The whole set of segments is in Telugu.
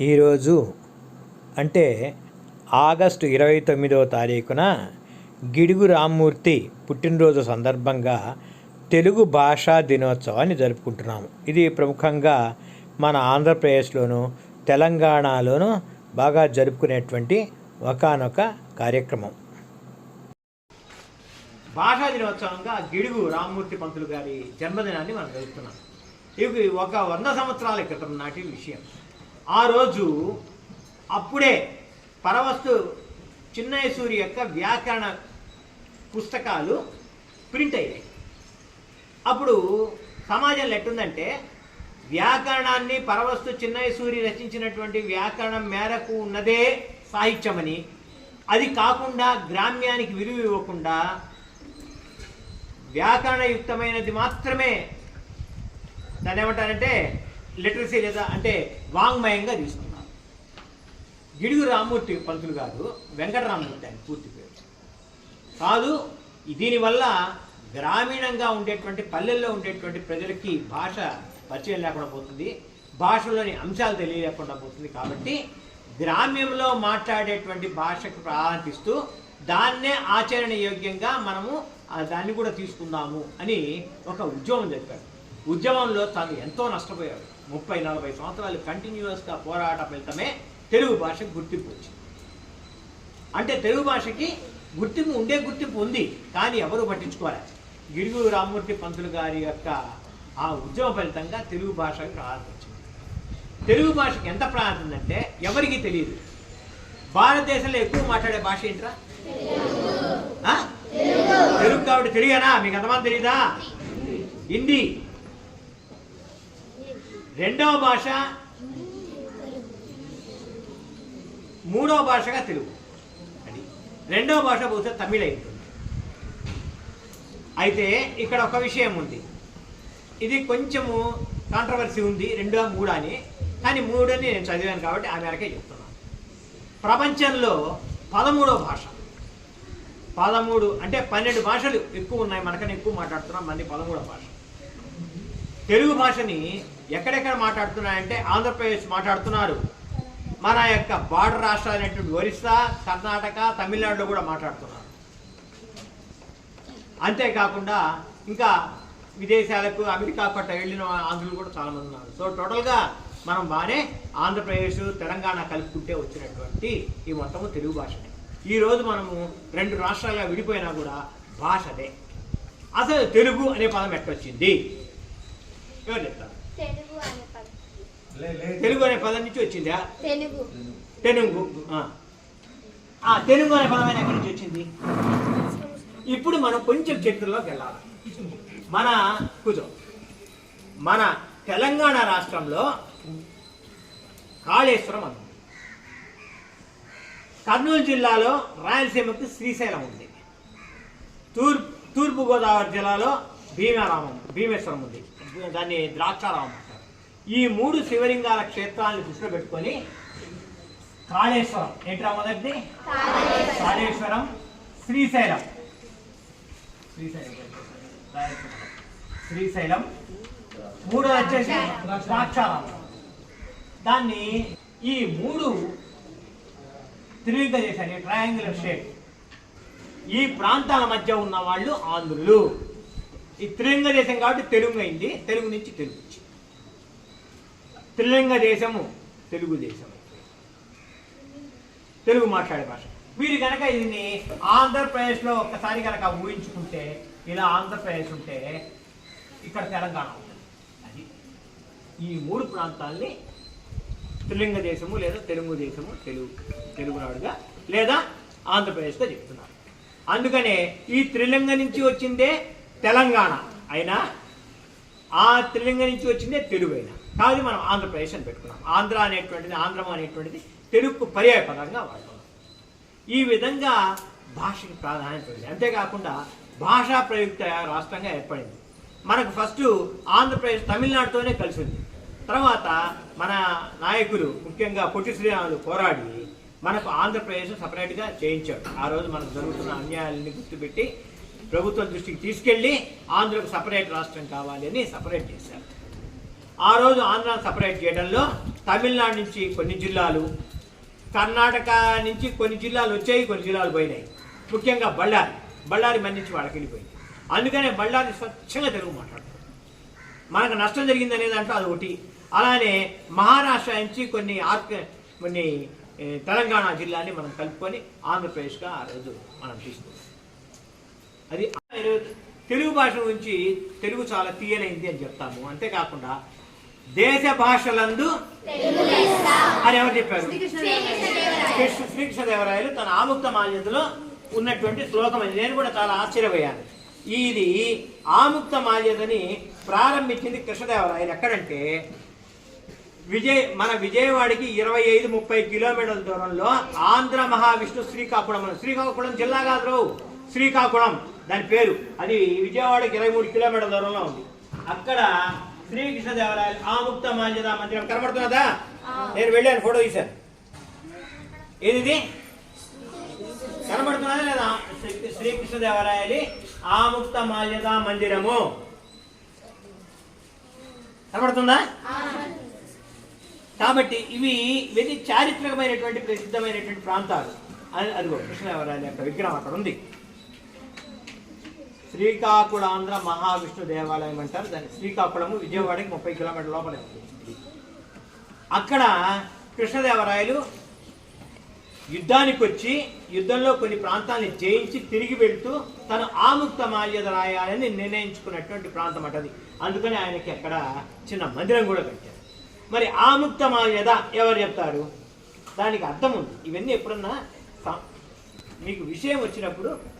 ఈరోజు అంటే ఆగస్టు ఇరవై తొమ్మిదవ తారీఖున గిడుగు రామ్మూర్తి పుట్టినరోజు సందర్భంగా తెలుగు భాషా దినోత్సవాన్ని జరుపుకుంటున్నాము. ఇది ప్రముఖంగా మన ఆంధ్రప్రదేశ్లోను తెలంగాణలోను బాగా జరుపుకునేటువంటి ఒకనొక కార్యక్రమం. భాషా దినోత్సవంగా గిడుగు రామ్మూర్తి పంతులు గారి జన్మదినాన్ని మనం జరుపుతున్నాం. ఇది ఒక వంద సంవత్సరాల క్రితం నాటి విషయం. ఆ రోజు అప్పుడే పరవస్తు చిన్నయసూరి యొక్క వ్యాకరణ పుస్తకాలు ప్రింట్ అయ్యాయి. అప్పుడు సమాజంలో ఎట్టుందంటే వ్యాకరణాన్ని పరవస్తు చిన్నయసూరి రచించినటువంటి వ్యాకరణం మేరకు ఉన్నదే సాహిత్యమని. అది కాకుండా గ్రామ్యానికి విలువ ఇవ్వకుండా వ్యాకరణయుక్తమైనది మాత్రమే. దాన్ని ఏమంటారంటే లిటరసీ లేదా అంటే వాంగ్మయంగా తీసుకున్నారు గిడుగు రామ్మూర్తి పంతులు కాదు వెంకటరామూర్తి ఆయన పూర్తి పేరు. కాదు దీనివల్ల గ్రామీణంగా ఉండేటువంటి పల్లెల్లో ఉండేటువంటి ప్రజలకి భాష పరిచయం లేకుండా పోతుంది భాషలోని అంశాలు తెలియలేకుండా పోతుంది కాబట్టి గ్రామ్యంలో మాట్లాడేటువంటి భాషకు ప్రారంభిస్తూ దాన్నే ఆచరణ యోగ్యంగా మనము దాన్ని కూడా తీసుకుందాము అని ఒక ఉద్యమం జరిపాడు ఉద్యమంలో తాను ఎంతో నష్టపోయాడు. ముప్పై నలభై సంవత్సరాలు కంటిన్యూస్గా పోరాట ఫలితమే తెలుగు భాషకు గుర్తింపు వచ్చింది. అంటే తెలుగు భాషకి గుర్తింపు ఉండే గుర్తింపు ఉంది కానీ ఎవరు పట్టించుకోలేదు గిడుగు రామ్మూర్తి పంతులు గారి యొక్క ఆ ఉద్యమ ఫలితంగా తెలుగు భాషకు వచ్చింది. తెలుగు భాషకి ఎంత ప్రాధాన్యత అంటే ఎవరికి తెలియదు. భారతదేశంలో ఎక్కువ మాట్లాడే భాష ఏంట్రా? ఆ? తెలుగు. కాబట్టి తెలియనా? మీకు అంతమంది తెలీదా? హిందీ. రెండవ భాష మూడవ భాషగా తెలుగు. అది రెండవ భాష బహుశా తమిళ ఉంటుంది అయితే ఇక్కడ ఒక విషయం ఉంది. ఇది కొంచెము కాంట్రవర్సీ ఉంది రెండో మూడు అని. కానీ మూడు అని నేను చదివాను కాబట్టి ఆ మేరకే చెప్తున్నాను ప్రపంచంలో పదమూడవ భాష. పదమూడు అంటే పన్నెండు భాషలు ఎక్కువ ఉన్నాయి మనకన్నా ఎక్కువ మాట్లాడుతున్నాం మంది పదమూడవ భాష. తెలుగు భాషని ఎక్కడెక్కడ మాట్లాడుతున్నారంటే ఆంధ్రప్రదేశ్ మాట్లాడుతున్నారు. మన యొక్క బార్డర్ రాష్ట్రాలైనటువంటి ఒరిస్సా కర్ణాటక తమిళనాడులో కూడా మాట్లాడుతున్నారు. అంతేకాకుండా ఇంకా విదేశాలకు అమెరికా పట్ట వెళ్ళిన ఆంధ్రులు కూడా చాలామంది ఉన్నారు. సో టోటల్గా మనం బాగానే ఆంధ్రప్రదేశ్ తెలంగాణ కలుపుకుంటే వచ్చినటువంటి ఈ మొత్తము తెలుగు భాషనే. ఈరోజు మనము రెండు రాష్ట్రాలుగా విడిపోయినా కూడా భాషదే. అసలు తెలుగు అనే పదం ఎట్టొచ్చింది ఎవరు చెప్తారు? తెలుగు అనే పదం. తెలుగు పదం నుంచి వచ్చిందా? తెలుగు. ఆ తెలుగు అనే పదమైన ఎక్కడి నుంచి వచ్చింది? ఇప్పుడు మనం కొంచెం చరిత్రలోకి వెళ్ళాలి. మన కూర్చో. మన తెలంగాణ రాష్ట్రంలో కాళేశ్వరం అని ఉంది. కర్నూలు జిల్లాలో రాయలసీమకు శ్రీశైలం ఉంది. తూర్పు తూర్పు గోదావరి జిల్లాలో భీమారామం భీమేశ్వరం ఉంది. దాన్ని ద్రాక్షారామం అంటారు. ఈ మూడు శివలింగాల క్షేత్రాలను దృష్టిలో పెట్టుకొని కాళేశ్వరం ఏంట్రా మొదటిది కాళేశ్వరం. శ్రీశైలం. శ్రీశైలం. శ్రీశైలం. మూడో వచ్చేసి ద్రాక్షారామం. దాన్ని ఈ మూడు త్రిలింగ చేశారు. ట్రయాంగులర్ షేప్ ఈ ప్రాంతాల మధ్య ఉన్న వాళ్ళు ఆంధ్రులు. ఈ త్రిలింగ దేశం కాబట్టి తెలుగు అయింది. తెలుగు నుంచి తెలుగు వచ్చింది. త్రిలింగ దేశము తెలుగు దేశం తెలుగు మాట్లాడే భాష. మీరు కనుక దీన్ని ఆంధ్రప్రదేశ్లో ఒక్కసారి కనుక ఊహించుకుంటే ఇలా ఆంధ్రప్రదేశ్ ఉంటే ఇక్కడ తెలంగాణ ఉంటుంది. అది ఈ మూడు ప్రాంతాల్ని త్రిలింగ దేశము లేదా తెలుగు దేశము తెలుగు తెలుగునాడుగా లేదా ఆంధ్రప్రదేశ్గా చెప్తున్నారు. అందుకనే ఈ త్రిలింగ నుంచి వచ్చిందే తెలంగాణ. అయినా ఆ త్రిలింగ నుంచి వచ్చిందే తెలుగు అయినా. కాదు మనం ఆంధ్రప్రదేశ్ అని పెట్టుకున్నాం. ఆంధ్ర అనేటువంటిది ఆంధ్రం అనేటువంటిది తెలుగుకు పర్యాయ పదంగా ఈ విధంగా భాషకి ప్రాధాన్యత ఉంది. అంతేకాకుండా భాషా ప్రయుక్త రాష్ట్రంగా ఏర్పడింది. మనకు ఫస్ట్ ఆంధ్రప్రదేశ్ తమిళనాడుతోనే కలిసింది. తర్వాత మన నాయకులు ముఖ్యంగా పొట్టి శ్రీరాములు పోరాడి మనకు ఆంధ్రప్రదేశ్ సపరేట్గా చేయించాడు ఆ రోజు మనకు జరుగుతున్న అన్యాయాలని గుర్తుపెట్టి ప్రభుత్వం దృష్టికి తీసుకెళ్ళి ఆంధ్రకు సపరేట్ రాష్ట్రం కావాలి అని సపరేట్ చేశారు. ఆ రోజు ఆంధ్ర సపరేట్ చేయడంలో తమిళనాడు నుంచి కొన్ని జిల్లాలు కర్ణాటక నుంచి కొన్ని జిల్లాలు వచ్చాయి కొన్ని జిల్లాలు పోయినాయి. ముఖ్యంగా బళ్ళారి బళ్ళారి మన్నించి వాళ్ళకి వెళ్ళిపోయింది. అందుకనే బళ్ళారి స్వచ్ఛంగా తెలుగు మాట్లాడతారు మనకు నష్టం జరిగిందనే దాంట్లో అది ఒకటి. అలానే మహారాష్ట్ర నుంచి కొన్ని ఆర్క కొన్ని తెలంగాణ జిల్లాని మనం కలుపుకొని ఆంధ్రప్రదేశ్గా ఆ రోజు మనం తీసుకున్నాం. అది తెలుగు భాష గురించి తెలుగు చాలా తీయనైంది అని చెప్తాము. అంతేకాకుండా దేశ భాషలందు అని ఎవరు చెప్పారు? కృష్ణ శ్రీకృష్ణదేవరాయలు తన ఆముక్త మాల్యతలో ఉన్నటువంటి శ్లోకం అది నేను కూడా చాలా ఆశ్చర్యపోయాను. ఇది ఆముక్త మాల్యతని ప్రారంభించింది కృష్ణదేవరాయలు. ఎక్కడంటే విజయ్ మన విజయవాడకి ఇరవై ఐదు ముప్పై కిలోమీటర్ల దూరంలో ఆంధ్ర మహావిష్ణు శ్రీకాకుళం అని శ్రీకాకుళం జిల్లా కాదు. శ్రీకాకుళం. దాని పేరు. అది విజయవాడకి ఇరవై మూడు కిలోమీటర్ల దూరంలో ఉంది. అక్కడ శ్రీకృష్ణదేవరాయలు ఆముక్త మాల్యద మందిరం కనబడుతున్నదా? నేను వెళ్ళాను ఫోటో తీశాను. ఏది ఇది? కనబడుతున్నదా లేదా? శ్రీ- శ్రీకృష్ణదేవరాయలి ఆముక్త మాల్యద మందిరము. కనబడుతుందా? కాబట్టి ఇవి ఇవన్నీ చారిత్రకమైనటువంటి ప్రసిద్ధమైనటువంటి ప్రాంతాలు. అది అదిగో కృష్ణదేవరాయల యొక్క విగ్రహం అక్కడ ఉంది. శ్రీకాకుళాంధ్ర మహావిష్ణు దేవాలయం అంటారు. దాన్ని శ్రీకాకుళము విజయవాడకి ముప్పై కిలోమీటర్ల లోపలే ఉంది. అక్కడ కృష్ణదేవరాయలు యుద్ధానికి వచ్చి యుద్ధంలో కొన్ని ప్రాంతాన్ని జయించి తిరిగి వెళ్తూ తను ఆముక్త మాల్యద రాయాలని నిర్ణయించుకున్నటువంటి ప్రాంతం అటది అందుకని ఆయనకి అక్కడ చిన్న మందిరం కూడా కట్టారు. మరి ఆముక్త మాల్యద ఎవరు చెప్తారు? దానికి అర్థం ఉంది. ఇవన్నీ ఎప్పుడన్నా మీకు విషయం వచ్చినప్పుడు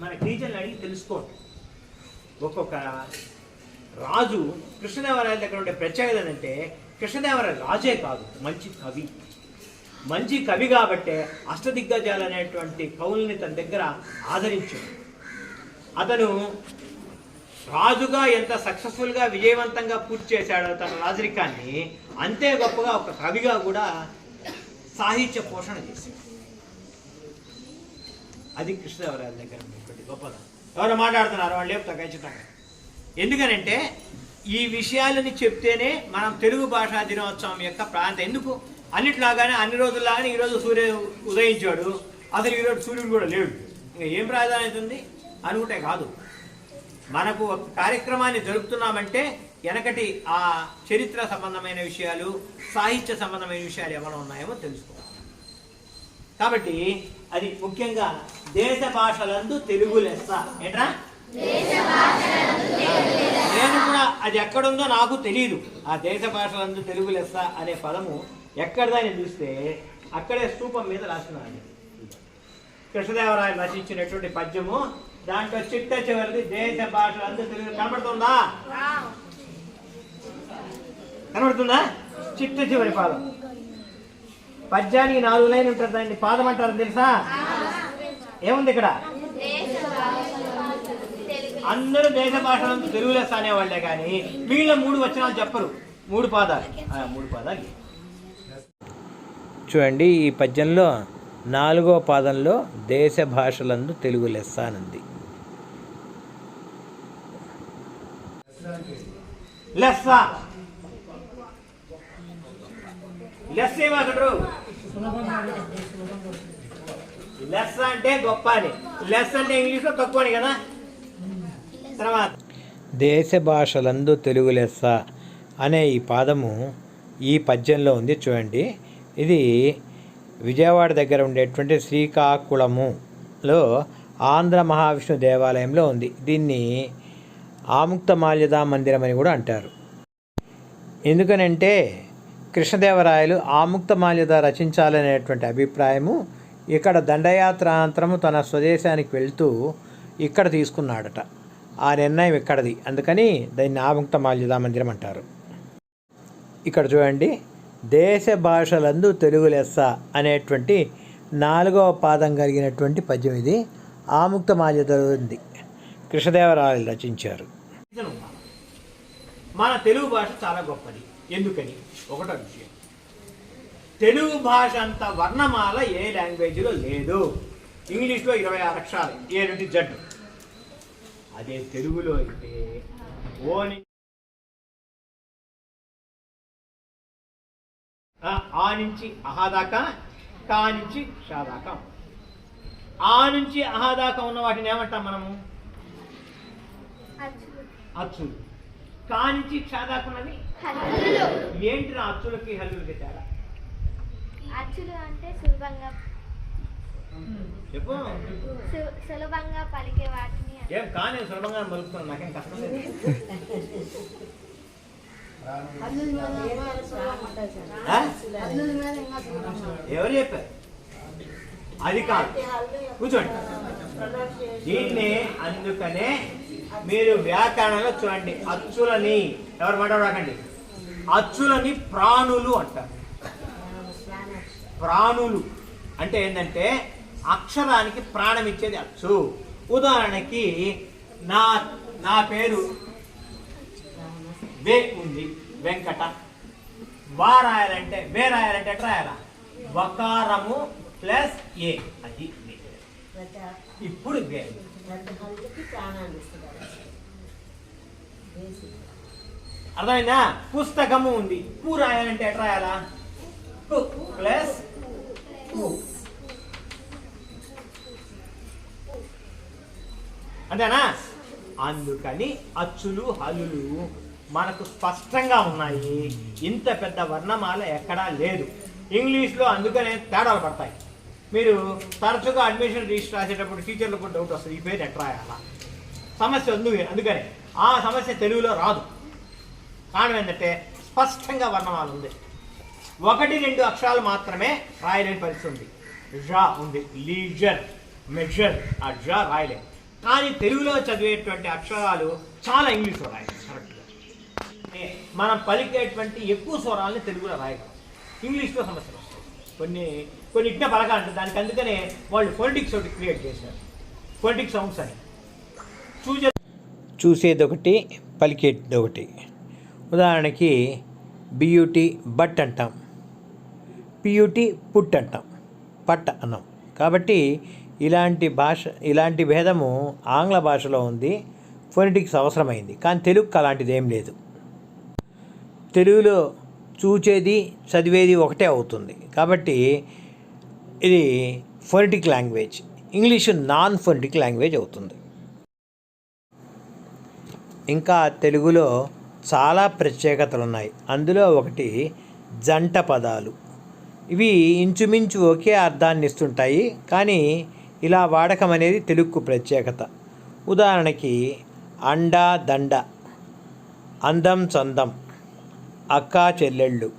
మన టీచర్ని అడిగి తెలుసుకోండి. ఒక్కొక్క రాజు కృష్ణదేవరాయల దగ్గర ఉండే ప్రత్యేకత ఏంటంటే కృష్ణదేవరాయ రాజే కాదు మంచి కవి. మంచి కవి కాబట్టే అష్టదిగ్గజాలు అనేటువంటి కవుల్ని తన దగ్గర ఆదరించాడు. అతను రాజుగా ఎంత సక్సెస్ఫుల్గా విజయవంతంగా పూర్తి చేశాడో తన రాజరికాన్ని అంతే గొప్పగా ఒక కవిగా కూడా సాహిత్య పోషణ చేశాడు. అది కృష్ణదేవరాయల దగ్గర గొప్పదా ఎవరు మాట్లాడుతున్నారు? వాళ్ళు లేపుతా ఖచ్చితంగా ఎందుకనంటే ఈ విషయాలని చెప్తేనే మనం తెలుగు భాషా దినోత్సవం యొక్క ప్రాంతం. ఎందుకు? అన్నిట్లాగానే అన్ని రోజుల్లాగానే ఈరోజు సూర్య ఉదయించాడు. అసలు ఈరోజు సూర్యుడు కూడా లేడు. ఇంకా ఏం ప్రాధాన్యత ఉంది? అనుకుంటే కాదు. మనకు ఒక కార్యక్రమాన్ని జరుపుతున్నామంటే వెనకటి ఆ చరిత్ర సంబంధమైన విషయాలు సాహిత్య సంబంధమైన విషయాలు ఏమైనా ఉన్నాయేమో తెలుసుకోవాలి. కాబట్టి అది ముఖ్యంగా దేశ భాషలందు తెలుగు లెస్స. ఏంట్రా? నేను కూడా అది ఎక్కడుందో నాకు తెలియదు ఆ దేశ భాషలందు తెలుగు లెస్స అనే పదము ఎక్కడదని చూస్తే అక్కడే స్తూపం మీద రాసినాడు కృష్ణదేవరాయలు రచించినటువంటి పద్యము దాంట్లో చిట్ట చివరిది దేశ భాషలందు తెలుగు. కనబడుతుందా? కనబడుతుందా? చిట్ట చివరి పాదం. పద్యానికి నాలుగు లైన్ ఉంటుంది దాన్ని పాదం అంటారు తెలుసా? ఏముంది ఇక్కడ? అందరూ దేశ భాషలందు తెలుగు అనేవాళ్ళే కానీ మిగిలిన మూడు వచనాలు చెప్పరు. మూడు పాదాలు. మూడు పాదాలు. చూడండి ఈ పద్యంలో నాలుగో పాదంలో దేశ భాషలందు తెలుగు లెస్స అనుంది. లెస్స. లెస్స ఏమంటారు లెస్ అంటే గొప్ప అని. లెస్ అంటే ఇంగ్లీష్లో తక్కువ అని కదా? తర్వాత. దేశ భాషలందు తెలుగు లెస్స అనే ఈ పాదము ఈ పద్యంలో ఉంది చూడండి. ఇది విజయవాడ దగ్గర ఉండేటువంటి శ్రీకాకుళములో ఆంధ్ర మహావిష్ణు దేవాలయంలో ఉంది. దీన్ని ఆముక్త మాల్యదా మందిరం అని కూడా అంటారు. ఎందుకనంటే కృష్ణదేవరాయలు ఆముక్త మాల్యద రచించాలనేటువంటి అభిప్రాయము ఇక్కడ దండయాత్రాంతరము తన స్వదేశానికి వెళ్తూ ఇక్కడ తీసుకున్నాడట. ఆ నిర్ణయం ఇక్కడది. అందుకని దాన్ని ఆముక్తమాల్యదా మందిరం అంటారు. ఇక్కడ చూడండి. దేశ భాషలందు తెలుగు లెస్స అనేటువంటి నాలుగవ పాదం కలిగినటువంటి పద్యం ఇది. ఆముక్త మాల్యద ఉంది. కృష్ణదేవరాయలు రచించారు. మన తెలుగు భాష చాలా గొప్పది. ఎందుకని? ఒకటో విషయం. తెలుగు భాష అంత వర్ణమాల ఏ లాంగ్వేజ్లో లేదు. ఇంగ్లీష్లో ఇరవై ఆరు అక్షరాలు ఏ నుండి జడ్. అదే తెలుగులో అయితే ఓ నుంచి ఆ, నుంచి అహా దాకా కా నుంచి షా దాకా. ఆ నుంచి అహా దాకా ఉన్న వాటిని ఏమంటాం మనము? అచ్చులు అచ్చులు కా నుంచి క్షా దాకా ఉన్నవి హల్లులు. ఏంటిరా అచ్చులకి హల్లులకి తేడా? అచ్చులు అంటే సులభంగా చెప్పు. సులభంగా పలికే వాటిని. ఏం కానీ సులభంగా మలుపుతున్నాను నాకేం కష్టం లేదు? ఎవరు చెప్పారు? అది కాదు. కూర్చోండి. దీన్ని అందుకనే మీరు వ్యాకరణంలో చూడండి అచ్చులని ఎవరు మాట్లాడకండి అచ్చులని ప్రాణులు అంటారు. ప్రాణులు అంటే ఏంటంటే అక్షరానికి ప్రాణం ఇచ్చేది అచ్చు. ఉదాహరణకి నా నా పేరు వే ఉంది వెంకట. వా రాయాలంటే వే రాయాలంటే ఎట్లా రాయాలా? వకారము ప్లస్ ఏ అది. ఇప్పుడు వే. అర్థమైందా? పుస్తకము ఉంది. పు రాయాలంటే ఎట్లా రాయాలా? ప్లస్ అంతేనా? అందుకని అచ్చులు హలులు మనకు స్పష్టంగా ఉన్నాయి. ఇంత పెద్ద వర్ణమాల ఎక్కడా లేదు. ఇంగ్లీష్లో అందుకనే తేడాలు పడతాయి. మీరు తరచుగా అడ్మిషన్ రిజిస్టర్ రాసేటప్పుడు టీచర్లకు కూడా డౌట్ వస్తుంది. ఈ పేరు ఎట్లా రాయాలా? సమస్య ఉంది అందుకనే. ఆ సమస్య తెలుగులో రాదు. కారణం ఏంటంటే స్పష్టంగా వర్ణమాల ఉంది. ఒకటి రెండు అక్షరాలు మాత్రమే రాయలేని పరిస్థితి ఉంది. జా ఉంది. లీజర్ మెజర్ ఆ జా రాయలేం. కానీ తెలుగులో చదివేటువంటి అక్షరాలు చాలా ఇంగ్లీష్లో రాయలేం. కరెక్ట్గా. మనం పలికేటువంటి ఎక్కువ స్వరాలని తెలుగులో రాయగలం. ఇంగ్లీష్లో సమస్యలు వస్తాయి. కొన్ని కొన్ని ఇట్టిన పలకాలంటే దానికి అందుకనే వాళ్ళు ఫొలిటిక్స్ ఒకటి క్రియేట్ చేశారు. ఫొలిటిక్స్ సౌండ్స్ అని. చూసే చూసేదొకటి పలికేదొకటి. ఒకటి ఉదాహరణకి బియూటీ బట్ అంటాం. పియూటీ పుట్ అంటాం. పట్ అన్నాం. కాబట్టి ఇలాంటి భాష ఇలాంటి భేదము ఆంగ్ల భాషలో ఉంది. ఫొనెటిక్స్ అవసరమైంది. కానీ తెలుగుకి అలాంటిది ఏం లేదు. తెలుగులో చూచేది చదివేది ఒకటే అవుతుంది. కాబట్టి ఇది phonetic language. English non phonetic language అవుతుంది. ఇంకా తెలుగులో చాలా ప్రత్యేకతలు ఉన్నాయి అందులో ఒకటి జంట పదాలు. ఇవి ఇంచుమించు ఒకే అర్థాన్ని ఇస్తుంటాయి కానీ ఇలా వాడకం అనేది తెలుగుకు ప్రత్యేకత. ఉదాహరణకి అండా దండ అందం చందం అక్క చెల్లెళ్ళు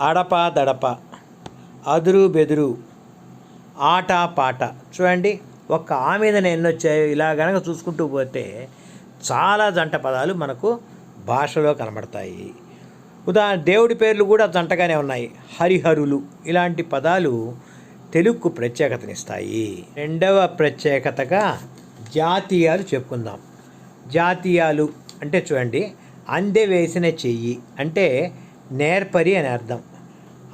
అడప దడప అదురు బెదురు ఆట పాట. చూడండి ఒక్క ఆ మీద ఎన్నొచ్చాయో ఇలా గనక చూసుకుంటూ పోతే చాలా జంట పదాలు మనకు భాషలో కనబడతాయి. ఉదాహరణ దేవుడి పేర్లు కూడా జంటగానే ఉన్నాయి. హరిహరులు ఇలాంటి పదాలు తెలుగుకు ప్రత్యేకతనిస్తాయి. రెండవ ప్రత్యేకతగా జాతీయాలు చెప్పుకుందాం. జాతీయాలు అంటే చూడండి అందె వేసిన చెయ్యి అంటే నేర్పరి అని అర్థం.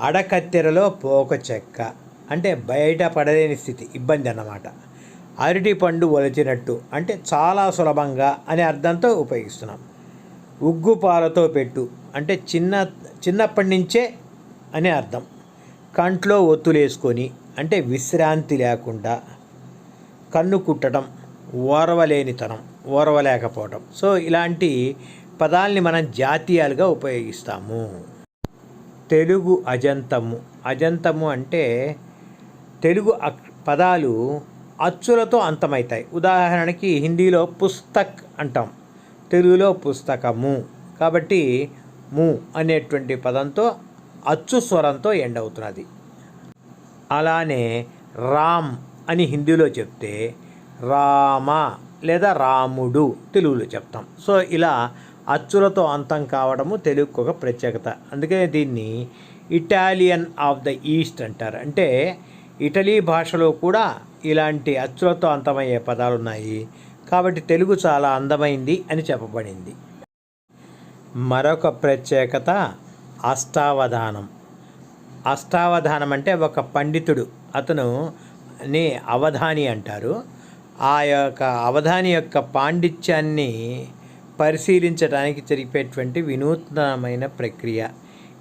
అడకత్తెరలో పోక చెక్క అంటే బయట పడలేని స్థితి ఇబ్బంది అన్నమాట. అరటి పండు ఒలిచినట్టు అంటే చాలా సులభంగా అనే అర్థంతో ఉపయోగిస్తున్నాం. ఉగ్గు పాలతో పెట్టు. అంటే చిన్న చిన్నప్పటి నుంచే అనే అర్థం. కంట్లో ఒత్తులేసుకొని అంటే విశ్రాంతి లేకుండా కన్ను కుట్టడం ఓరవలేనితనం ఓరవలేకపోవడం. సో ఇలాంటి పదాల్ని మనం జాతీయాలుగా ఉపయోగిస్తాము. తెలుగు అజంతము. అజంతము అంటే తెలుగు అక్- పదాలు అచ్చులతో అంతమవుతాయి ఉదాహరణకి హిందీలో పుస్తక్ అంటాం. తెలుగులో పుస్తకము. కాబట్టి ము అనేటువంటి పదంతో అచ్చు స్వరంతో ఎండ్ అవుతున్నది అలానే రామ్ అని హిందీలో చెప్తే రామ లేదా రాముడు తెలుగులో చెప్తాం. సో ఇలా అచ్చులతో అంతం కావడము తెలుగుకు ఒక ప్రత్యేకత. అందుకనే దీన్ని ఇటాలియన్ ఆఫ్ ద ఈస్ట్ అంటారు. అంటే ఇటలీ భాషలో కూడా ఇలాంటి అచ్చులతో అంతమయ్యే పదాలు ఉన్నాయి కాబట్టి తెలుగు చాలా అందమైంది అని చెప్పబడింది. మరొక ప్రత్యేకత అష్టావధానం. అష్టావధానం అంటే ఒక పండితుడు. అతను ని అవధాని అంటారు. ఆ యొక్క అవధాని యొక్క పాండిత్యాన్ని పరిశీలించడానికి జరిపేటువంటి వినూత్నమైన ప్రక్రియ.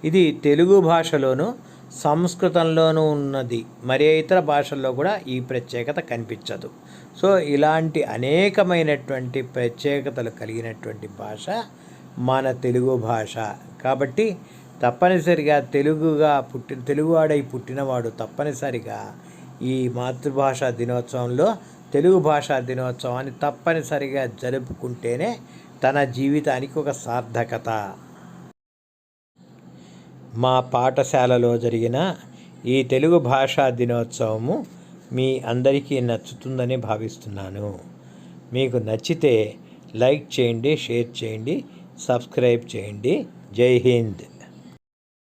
ఇది తెలుగు భాషలోనూ సంస్కృతంలోనూ ఉన్నది. మరి ఇతర భాషల్లో కూడా ఈ ప్రత్యేకత కనిపించదు. సో ఇలాంటి అనేకమైనటువంటి ప్రత్యేకతలు కలిగినటువంటి భాష మన తెలుగు భాష. కాబట్టి తప్పనిసరిగా తెలుగుగా పుట్టిన తెలుగువాడై పుట్టినవాడు తప్పనిసరిగా ఈ మాతృభాష దినోత్సవంలో తెలుగు భాషా దినోత్సవాన్ని తప్పనిసరిగా జరుపుకుంటేనే తన జీవితానికి ఒక సార్థకత. మా పాఠశాలలో జరిగిన ఈ తెలుగు భాషా దినోత్సవము మీ అందరికీ నచ్చుతుందని భావిస్తున్నాను. మీకు నచ్చితే లైక్ చేయండి షేర్ చేయండి సబ్స్క్రైబ్ చేయండి. జై హింద్.